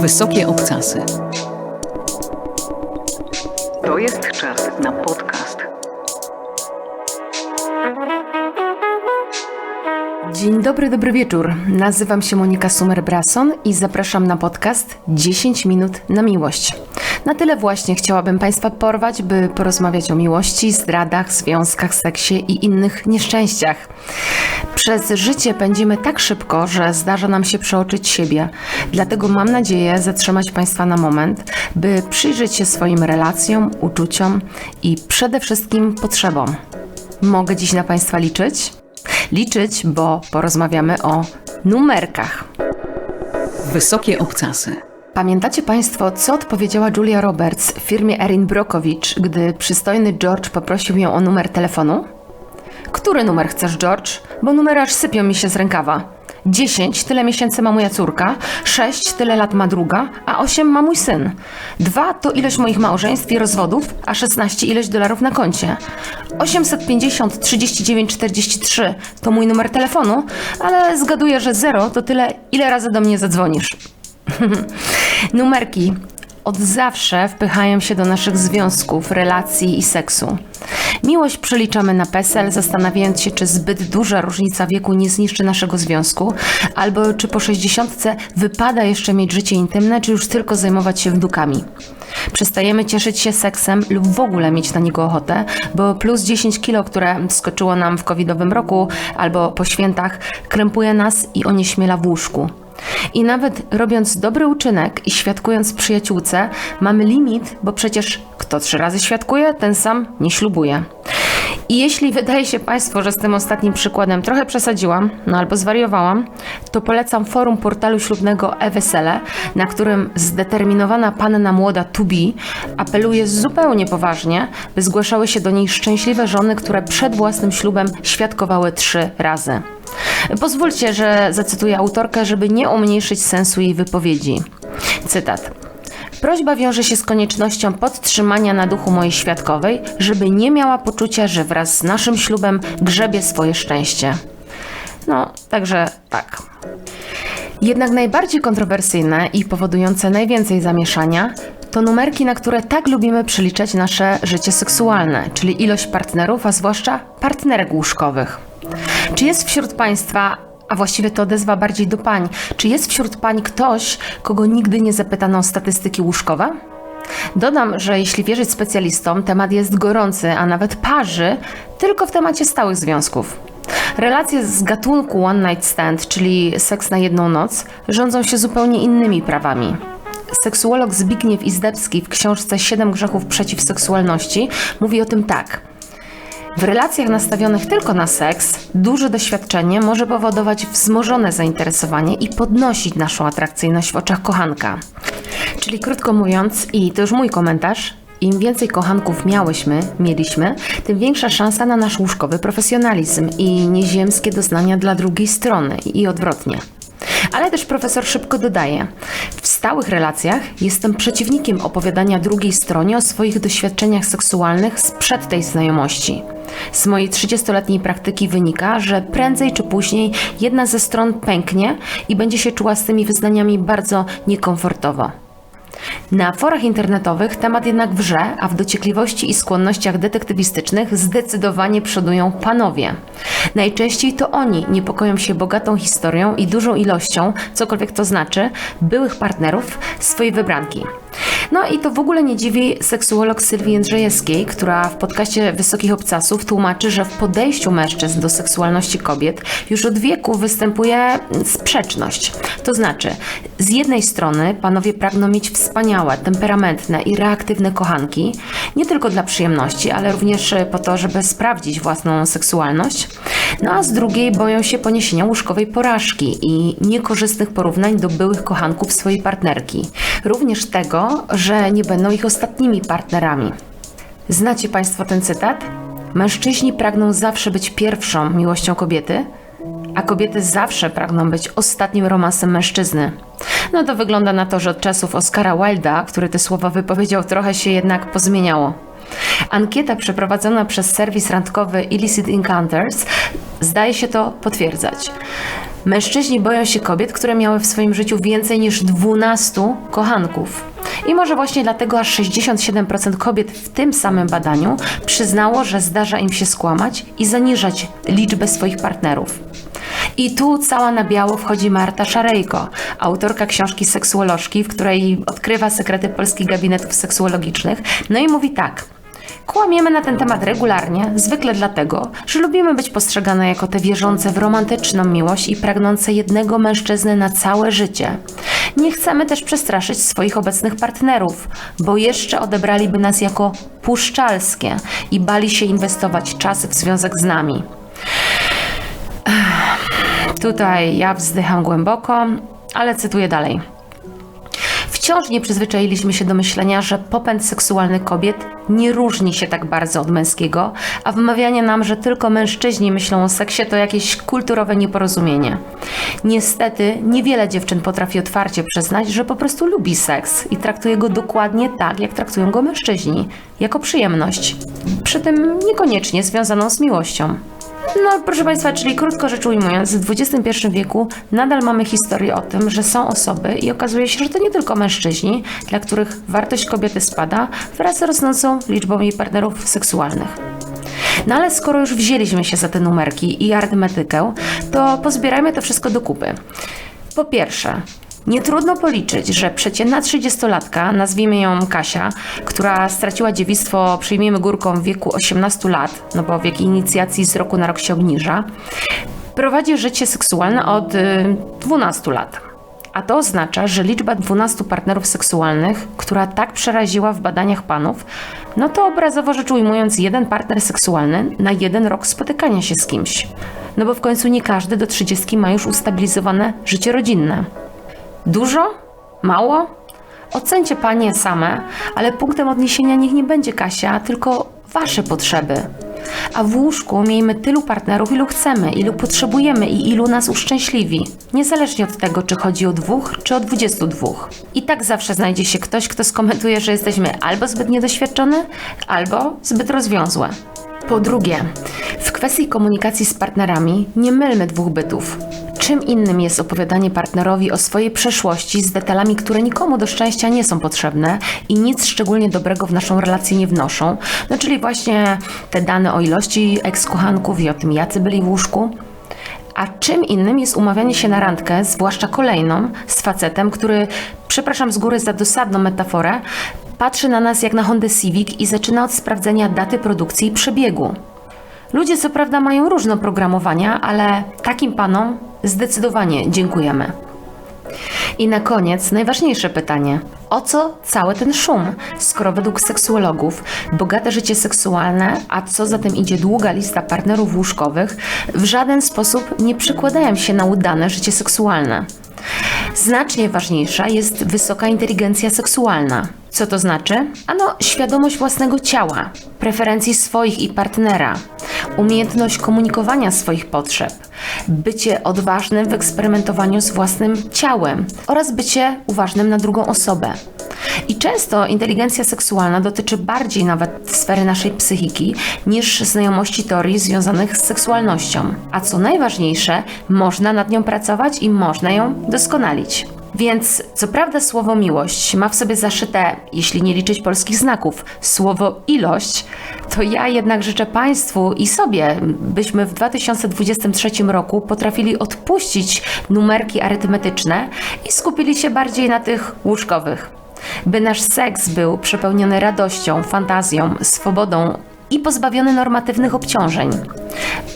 Wysokie obcasy. To jest czas na podcast. Dzień dobry, dobry wieczór. Nazywam się Monika Sumer-Brason i zapraszam na podcast 10 minut na miłość. Na tyle właśnie chciałabym Państwa porwać, by porozmawiać o miłości, zdradach, związkach, seksie i innych nieszczęściach. Przez życie pędzimy tak szybko, że zdarza nam się przeoczyć siebie. Dlatego mam nadzieję zatrzymać Państwa na moment, by przyjrzeć się swoim relacjom, uczuciom i przede wszystkim potrzebom. Mogę dziś na Państwa liczyć? Liczyć, bo porozmawiamy o numerkach. Wysokie obcasy. Pamiętacie Państwo, co odpowiedziała Julia Roberts firmie Erin Brokowicz, gdy przystojny George poprosił ją o numer telefonu? Który numer chcesz, George? Bo numery aż sypią mi się z rękawa. 10 tyle miesięcy ma moja córka, 6 tyle lat ma druga, a 8 ma mój syn. 2 to ilość moich małżeństw i rozwodów, a 16 ilość dolarów na koncie. 850 39 43 to mój numer telefonu, ale zgaduję, że 0 to tyle, ile razy do mnie zadzwonisz. Numerki od zawsze wpychają się do naszych związków, relacji i seksu. Miłość przeliczamy na PESEL, zastanawiając się, czy zbyt duża różnica wieku nie zniszczy naszego związku, albo czy po 60 wypada jeszcze mieć życie intymne, czy już tylko zajmować się wdukami. Przestajemy cieszyć się seksem lub w ogóle mieć na niego ochotę, bo plus 10 kilo, które skoczyło nam w covidowym roku albo po świętach, krępuje nas i onieśmiela w łóżku. I nawet robiąc dobry uczynek i świadkując przyjaciółce, mamy limit, bo przecież kto trzy razy świadkuje, ten sam nie ślubuje. I jeśli wydaje się Państwu, że z tym ostatnim przykładem trochę przesadziłam, no albo zwariowałam, to polecam forum portalu ślubnego e-wesele, na którym zdeterminowana panna młoda to be apeluje zupełnie poważnie, by zgłaszały się do niej szczęśliwe żony, które przed własnym ślubem świadkowały trzy razy. Pozwólcie, że zacytuję autorkę, żeby nie umniejszyć sensu jej wypowiedzi. Cytat. Prośba wiąże się z koniecznością podtrzymania na duchu mojej świadkowej, żeby nie miała poczucia, że wraz z naszym ślubem grzebie swoje szczęście. No, także tak. Jednak najbardziej kontrowersyjne i powodujące najwięcej zamieszania to numerki, na które tak lubimy przeliczać nasze życie seksualne, czyli ilość partnerów, a zwłaszcza partnerek łóżkowych. Czy jest wśród Państwa, a właściwie to odezwa bardziej do pań, czy jest wśród pań ktoś, kogo nigdy nie zapytano o statystyki łóżkowe? Dodam, że jeśli wierzyć specjalistom, temat jest gorący, a nawet parzy tylko w temacie stałych związków. Relacje z gatunku One Night Stand, czyli seks na jedną noc, rządzą się zupełnie innymi prawami. Seksuolog Zbigniew Izdebski w książce Siedem grzechów przeciw seksualności mówi o tym tak – w relacjach nastawionych tylko na seks, duże doświadczenie może powodować wzmożone zainteresowanie i podnosić naszą atrakcyjność w oczach kochanka. Czyli krótko mówiąc, i to już mój komentarz, im więcej kochanków miałyśmy, mieliśmy, tym większa szansa na nasz łóżkowy profesjonalizm i nieziemskie doznania dla drugiej strony i odwrotnie. Ale też profesor szybko dodaje: W stałych relacjach jestem przeciwnikiem opowiadania drugiej stronie o swoich doświadczeniach seksualnych sprzed tej znajomości. Z mojej 30-letniej praktyki wynika, że prędzej czy później jedna ze stron pęknie i będzie się czuła z tymi wyznaniami bardzo niekomfortowo. Na forach internetowych temat jednak wrze, a w dociekliwości i skłonnościach detektywistycznych zdecydowanie przodują panowie. Najczęściej to oni niepokoją się bogatą historią i dużą ilością, cokolwiek to znaczy, byłych partnerów swojej wybranki. No i to w ogóle nie dziwi seksuolog Sylwii Jędrzejewskiej, która w podcaście Wysokich Obcasów tłumaczy, że w podejściu mężczyzn do seksualności kobiet już od wieku występuje sprzeczność. To znaczy, z jednej strony panowie pragną mieć wspaniałe, temperamentne i reaktywne kochanki, nie tylko dla przyjemności, ale również po to, żeby sprawdzić własną seksualność. No a z drugiej boją się poniesienia łóżkowej porażki i niekorzystnych porównań do byłych kochanków swojej partnerki. Również tego, że nie będą ich ostatnimi partnerami. Znacie Państwo ten cytat? Mężczyźni pragną zawsze być pierwszą miłością kobiety, a kobiety zawsze pragną być ostatnim romansem mężczyzny. No to wygląda na to, że od czasów Oscara Wilda, który te słowa wypowiedział, trochę się jednak pozmieniało. Ankieta przeprowadzona przez serwis randkowy Illicit Encounters zdaje się to potwierdzać. Mężczyźni boją się kobiet, które miały w swoim życiu więcej niż 12 kochanków. I może właśnie dlatego aż 67% kobiet w tym samym badaniu przyznało, że zdarza im się skłamać i zaniżać liczbę swoich partnerów. I tu cała na biało wchodzi Marta Szarejko, autorka książki Seksuolożki, w której odkrywa sekrety polskich gabinetów seksuologicznych. No i mówi tak. Kłamiemy na ten temat regularnie, zwykle dlatego, że lubimy być postrzegane jako te wierzące w romantyczną miłość i pragnące jednego mężczyzny na całe życie. Nie chcemy też przestraszyć swoich obecnych partnerów, bo jeszcze odebraliby nas jako puszczalskie i bali się inwestować czas w związek z nami. Tutaj ja wzdycham głęboko, ale cytuję dalej. Wciąż nie przyzwyczailiśmy się do myślenia, że popęd seksualny kobiet nie różni się tak bardzo od męskiego, a wmawianie nam, że tylko mężczyźni myślą o seksie, to jakieś kulturowe nieporozumienie. Niestety, niewiele dziewczyn potrafi otwarcie przyznać, że po prostu lubi seks i traktuje go dokładnie tak, jak traktują go mężczyźni jako przyjemność, przy tym niekoniecznie związaną z miłością. No, proszę Państwa, czyli krótko rzecz ujmując, w XXI wieku nadal mamy historię o tym, że są osoby i okazuje się, że to nie tylko mężczyźni, dla których wartość kobiety spada wraz z rosnącą liczbą jej partnerów seksualnych. No ale skoro już wzięliśmy się za te numerki i arytmetykę, to pozbierajmy to wszystko do kupy. Po pierwsze, nie trudno policzyć, że przeciętna 30-latka, nazwijmy ją Kasia, która straciła dziewictwo, przyjmijmy górką w wieku 18 lat, no bo wiek inicjacji z roku na rok się obniża, prowadzi życie seksualne od y, 12 lat. A to oznacza, że liczba 12 partnerów seksualnych, która tak przeraziła w badaniach panów, no to obrazowo rzecz ujmując, jeden partner seksualny na jeden rok spotykania się z kimś. No bo w końcu nie każdy do 30 ma już ustabilizowane życie rodzinne. Dużo? Mało? Ocencie panie same, ale punktem odniesienia niech nie będzie Kasia, tylko wasze potrzeby. A w łóżku miejmy tylu partnerów, ilu chcemy, ilu potrzebujemy i ilu nas uszczęśliwi. Niezależnie od tego, czy chodzi o dwóch, czy o dwudziestu dwóch. I tak zawsze znajdzie się ktoś, kto skomentuje, że jesteśmy albo zbyt niedoświadczone, albo zbyt rozwiązłe. Po drugie, w kwestii komunikacji z partnerami nie mylmy dwóch bytów. Czym innym jest opowiadanie partnerowi o swojej przeszłości z detalami, które nikomu do szczęścia nie są potrzebne i nic szczególnie dobrego w naszą relację nie wnoszą, no czyli właśnie te dane o ilości ekskochanków i o tym, jacy byli w łóżku. A czym innym jest umawianie się na randkę, zwłaszcza kolejną, z facetem, który, przepraszam z góry za dosadną metaforę, patrzy na nas jak na Honda Civic i zaczyna od sprawdzenia daty produkcji i przebiegu. Ludzie co prawda mają różne oprogramowania, ale takim panom zdecydowanie dziękujemy. I na koniec najważniejsze pytanie. O co cały ten szum, skoro według seksuologów bogate życie seksualne, a co za tym idzie długa lista partnerów łóżkowych, w żaden sposób nie przekładają się na udane życie seksualne? Znacznie ważniejsza jest wysoka inteligencja seksualna. Co to znaczy? Ano, świadomość własnego ciała, preferencji swoich i partnera, umiejętność komunikowania swoich potrzeb, bycie odważnym w eksperymentowaniu z własnym ciałem oraz bycie uważnym na drugą osobę. I często inteligencja seksualna dotyczy bardziej nawet sfery naszej psychiki niż znajomości teorii związanych z seksualnością. A co najważniejsze, można nad nią pracować i można ją doskonalić. Więc co prawda słowo miłość ma w sobie zaszyte, jeśli nie liczyć polskich znaków, słowo ilość, to ja jednak życzę Państwu i sobie, byśmy w 2023 roku potrafili odpuścić numerki arytmetyczne i skupili się bardziej na tych łóżkowych. By nasz seks był przepełniony radością, fantazją, swobodą i pozbawiony normatywnych obciążeń.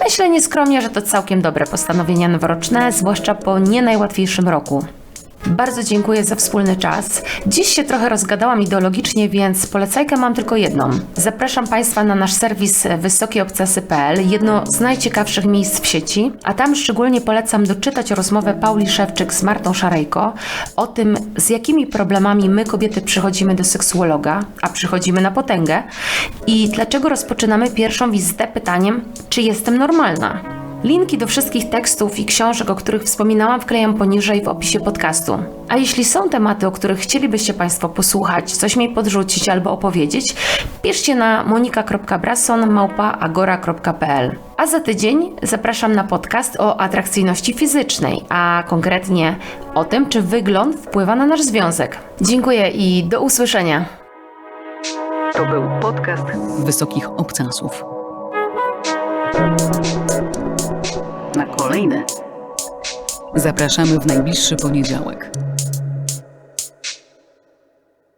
Myślę nieskromnie, że to całkiem dobre postanowienia noworoczne, zwłaszcza po nie najłatwiejszym roku. Bardzo dziękuję za wspólny czas. Dziś się trochę rozgadałam ideologicznie, więc polecajkę mam tylko jedną. Zapraszam Państwa na nasz serwis wysokieobcasy.pl, jedno z najciekawszych miejsc w sieci, a tam szczególnie polecam doczytać rozmowę Pauli Szewczyk z Martą Szarejko o tym, z jakimi problemami my kobiety przychodzimy do seksuologa, a przychodzimy na potęgę i dlaczego rozpoczynamy pierwszą wizytę pytaniem, czy jestem normalna. Linki do wszystkich tekstów i książek, o których wspominałam, wklejam poniżej w opisie podcastu. A jeśli są tematy, o których chcielibyście Państwo posłuchać, coś mi podrzucić albo opowiedzieć, piszcie na monika.brason.agora.pl. A za tydzień zapraszam na podcast o atrakcyjności fizycznej, a konkretnie o tym, czy wygląd wpływa na nasz związek. Dziękuję i do usłyszenia. To był podcast Wysokich Obcasów. Na kolejne zapraszamy w najbliższy poniedziałek.